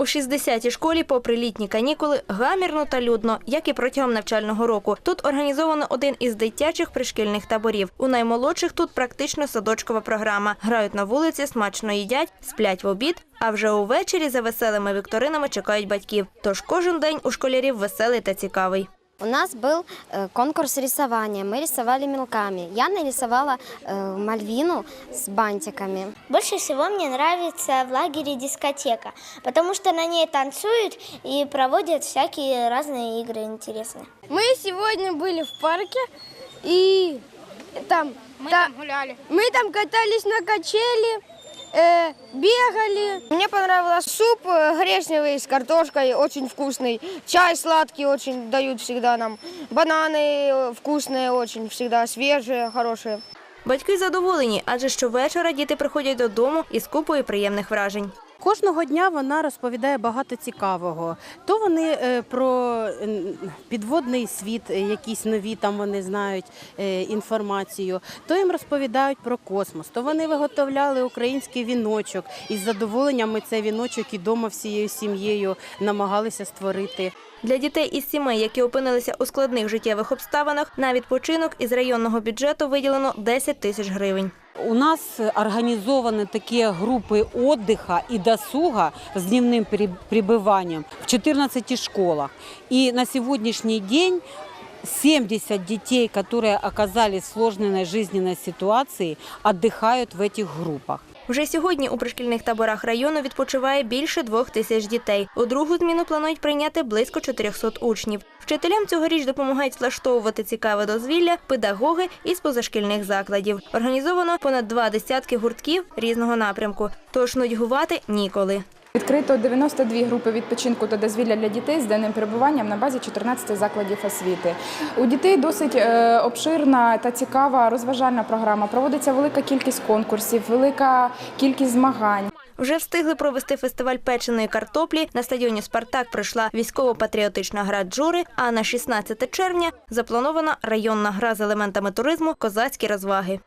У 60-й школі, попри літні канікули, гамірно та людно, як і протягом навчального року. Тут організовано один із дитячих пришкільних таборів. У наймолодших тут практично садочкова програма. Грають на вулиці, смачно їдять, сплять в обід. А вже увечері за веселими вікторинами чекають батьків. Тож кожен день у школярів веселий та цікавий. У нас был э, конкурс рисования. Мы рисовали мелками. Я нарисовала э, Мальвину с бантиками. Больше всего мне нравится в лагере дискотека, потому что на ней танцуют и проводят всякие разные игры интересные. Мы сегодня были в парке и там мы там гуляли. Мы там катались на качели, э, бегали. Мне понравился суп э, гречневый с картошкой, очень вкусный. Чай сладкий очень дают всегда нам. Бананы э, вкусные очень, всегда свежие, хорошие. Батьки задоволені, адже щовечора діти приходять додому із купою приємних вражень. Кожного дня вона розповідає багато цікавого. То вони е, про підводний світ, е, якісь нові там вони знають е, інформацію, то їм розповідають про космос, то вони виготовляли український віночок. І з задоволенням цей віночок і дома всією сім'єю намагалися створити. Для дітей із сімей, які опинилися у складних життєвих обставинах, на відпочинок із районного бюджету виділено 10 тисяч гривень. У нас организованы такие группы отдыха и досуга с дневным пере- пребыванием в 14 школах. И на сегодняшний день 70 детей, которые оказались в сложной жизненной ситуации, отдыхают в этих группах. Вже сьогодні у пришкільних таборах району відпочиває більше двох тисяч дітей. У другу зміну планують прийняти близько 400 учнів. Вчителям цьогоріч допомагають влаштовувати цікаве дозвілля педагоги із позашкільних закладів. Організовано понад два десятки гуртків різного напрямку. Тож нудьгувати ніколи. Відкрито 92 групи відпочинку та дозвілля для дітей з денним перебуванням на базі 14 закладів освіти. У дітей досить е, обширна та цікава розважальна програма. Проводиться велика кількість конкурсів, велика кількість змагань. Вже встигли провести фестиваль печеної картоплі. На стадіоні Спартак пройшла військово-патріотична гра джури. А на 16 червня запланована районна гра з елементами туризму Козацькі розваги.